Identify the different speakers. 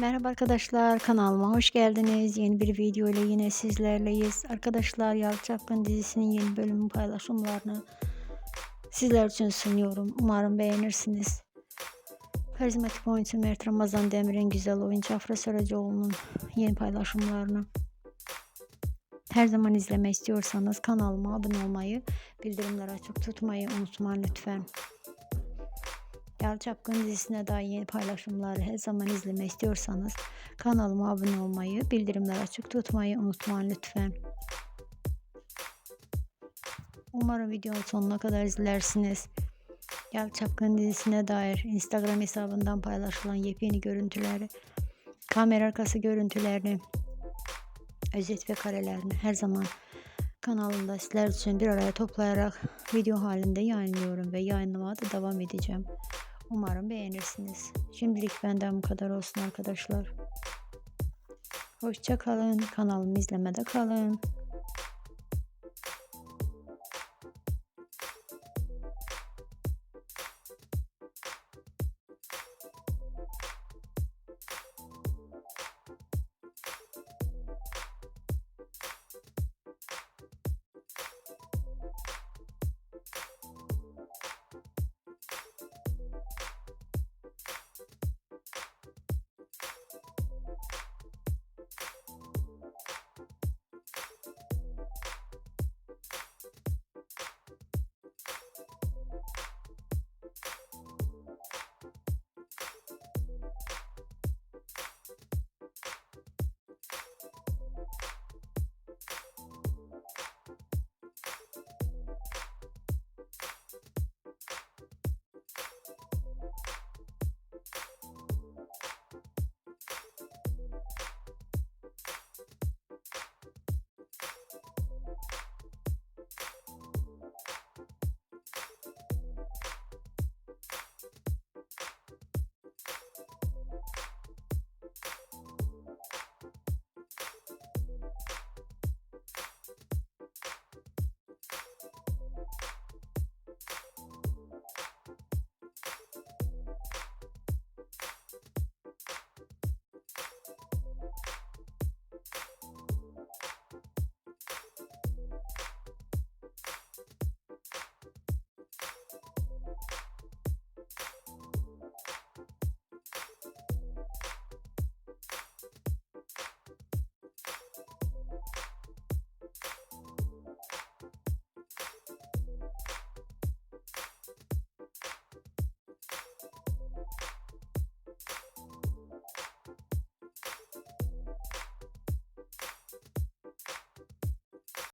Speaker 1: Merhaba arkadaşlar kanalıma hoş geldiniz. Yeni bir video ile yine sizlerleyiz. Arkadaşlar Yalı Çapkın dizisinin yeni bölüm paylaşımlarını sizler için sunuyorum. Umarım beğenirsiniz. Karizmatik oyuncu Mert Ramazan Demir'in güzel oyuncu Afra Saracoğlu'nun yeni paylaşımlarını her zaman izlemek istiyorsanız kanalıma abone olmayı, bildirimleri açık tutmayı unutmayın lütfen. Yalı Çapkın dizisine dair yeni paylaşımları her zaman izlemek istiyorsanız kanalıma abone olmayı, bildirimleri açık tutmayı unutmayın lütfen. Umarım videonun sonuna kadar izlersiniz. Yalı Çapkın dizisine dair Instagram hesabından paylaşılan yepyeni görüntüleri, kamera arkası görüntülerini, özet ve karelerini her zaman kanalımda sizler için bir araya toplayarak video halinde yayınlıyorum ve yayınlamaya da devam edeceğim. Umarım beğenirsiniz. Şimdilik benden bu kadar olsun arkadaşlar. Hoşça kalın. Kanalımı izlemede kalın.